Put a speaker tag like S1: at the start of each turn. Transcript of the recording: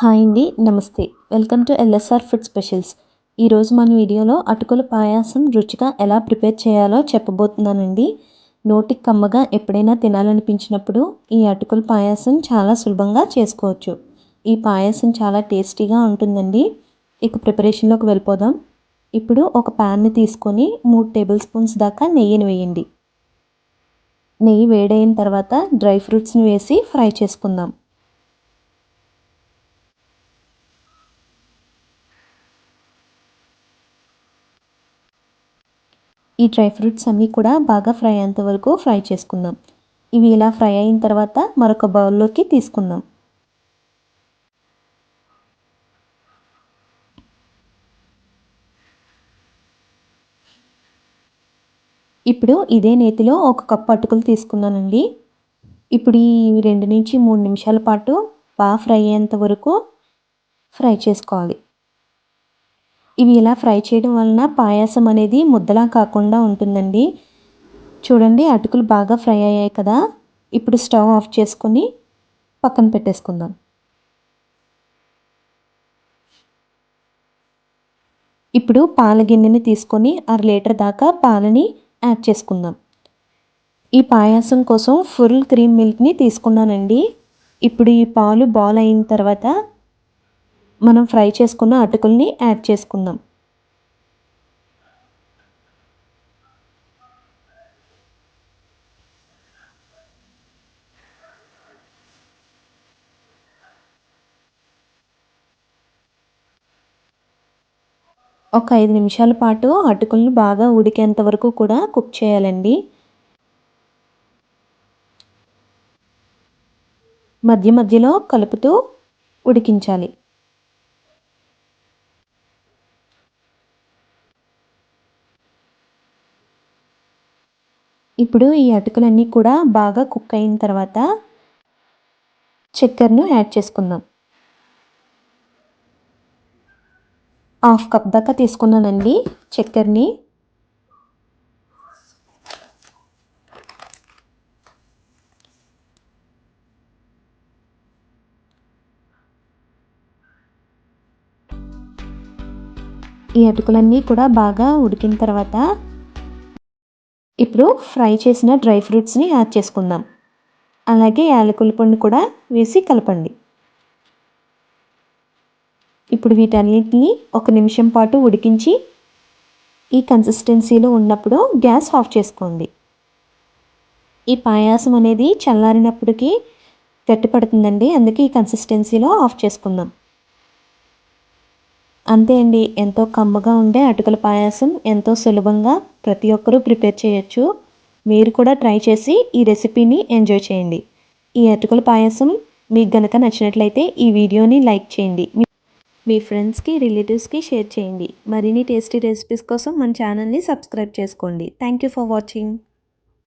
S1: Hi అండి నమస్తే. Welcome to L S R food specials. ఈరోజు మన వీడియోలో అటుకుల పాయాసం రుచిగా ఎలా ప్రిపేర్ చేయాలో చెప్పబోతున్నానండి. నోటికి కమ్మగా ఎప్పుడైనా తినాలనిపించినప్పుడు ఈ అటుకుల పాయాసం చాలా సులభంగా చేసుకోవచ్చు. ఈ పాయాసం చాలా టేస్టీగా ఉంటుందండి. ఇక ప్రిపరేషన్లోకి వెళ్ళిపోదాం. ఇప్పుడు ఒక ప్యాన్ని తీసుకొని మూడు టేబుల్ స్పూన్స్ దాకా నెయ్యిని వేయండి. నెయ్యి వేడైన తర్వాత డ్రై ఫ్రూట్స్ని వేసి ఫ్రై చేసుకుందాం. ఈ డ్రై ఫ్రూట్స్ అన్నీ కూడా బాగా ఫ్రై అయ్యేంత వరకు ఫ్రై చేసుకుందాం. ఇవి ఇలా ఫ్రై అయిన తర్వాత మరొక బౌల్లోకి తీసుకుందాం. ఇప్పుడు ఇదే నేతిలో ఒక కప్పు అటుకులు తీసుకున్నానండి. ఇప్పుడు ఈ రెండు నుంచి మూడు నిమిషాల పాటు బాగా ఫ్రై అయ్యేంత వరకు ఫ్రై చేసుకోవాలి. ఇవి ఇలా ఫ్రై చేయడం వలన పాయాసం అనేది ముద్దలా కాకుండా ఉంటుందండి. చూడండి అటుకులు బాగా ఫ్రై అయ్యాయి కదా. ఇప్పుడు స్టవ్ ఆఫ్ చేసుకొని పక్కన పెట్టేసుకుందాం. ఇప్పుడు పాల గిన్నెని తీసుకొని అర లీటర్ దాకా పాలని యాడ్ చేసుకుందాం. ఈ పాయాసం కోసం ఫుల్ క్రీమ్ మిల్క్ని తీసుకున్నానండి. ఇప్పుడు ఈ పాలు బాల్ అయిన తర్వాత మనం ఫ్రై చేసుకున్న అటుకుల్ని యాడ్ చేసుకుందాం. ఒక ఐదు నిమిషాల పాటు అటుకుల్ని బాగా ఉడికేంత వరకు కూడా కుక్ చేయాలండి. మధ్య మధ్యలో కలుపుతూ ఉడికించాలి. ఇప్పుడు ఈ అటుకులన్నీ కూడా బాగా కుక్ అయిన తర్వాత చక్కెరను యాడ్ చేసుకుందాం. హాఫ్ కప్ దాకా తీసుకున్నానండి చక్కెరని. ఈ అటుకులన్నీ కూడా బాగా ఉడికిన తర్వాత ఇప్పుడు ఫ్రై చేసిన డ్రై ఫ్రూట్స్ని యాడ్ చేసుకుందాం. అలాగే యాలకుల పండు కూడా వేసి కలపండి. ఇప్పుడు వీటన్నిటిని ఒక నిమిషం పాటు ఉడికించి ఈ కన్సిస్టెన్సీలో ఉన్నప్పుడు గ్యాస్ ఆఫ్ చేసుకోండి. ఈ పాయాసం అనేది చల్లారినప్పటికీ గట్టిపడుతుందండి అందుకే ఈ కన్సిస్టెన్సీలో ఆఫ్ చేసుకుందాం. అంతే అండి. ఎంతో కమ్మగా ఉండే అటుకుల పాయాసం ఎంతో సులభంగా ప్రతి ఒక్కరూ ప్రిపేర్ చేయొచ్చు. మీరు కూడా ట్రై చేసి ఈ రెసిపీని ఎంజాయ్ చేయండి. ఈ అటుకుల పాయసం మీకు గనక నచ్చినట్లయితే ఈ వీడియోని లైక్ చేయండి. మీ ఫ్రెండ్స్కి రిలేటివ్స్కి షేర్ చేయండి. మరిన్ని టేస్టీ రెసిపీస్ కోసం మన ఛానల్ని సబ్స్క్రైబ్ చేసుకోండి. Thank you for watching.